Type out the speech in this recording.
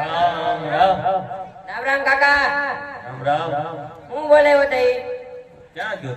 રામ રામ. રામ રામ કાકા. રામ રામ. હું બોલે તઈ ક્યાં ગયો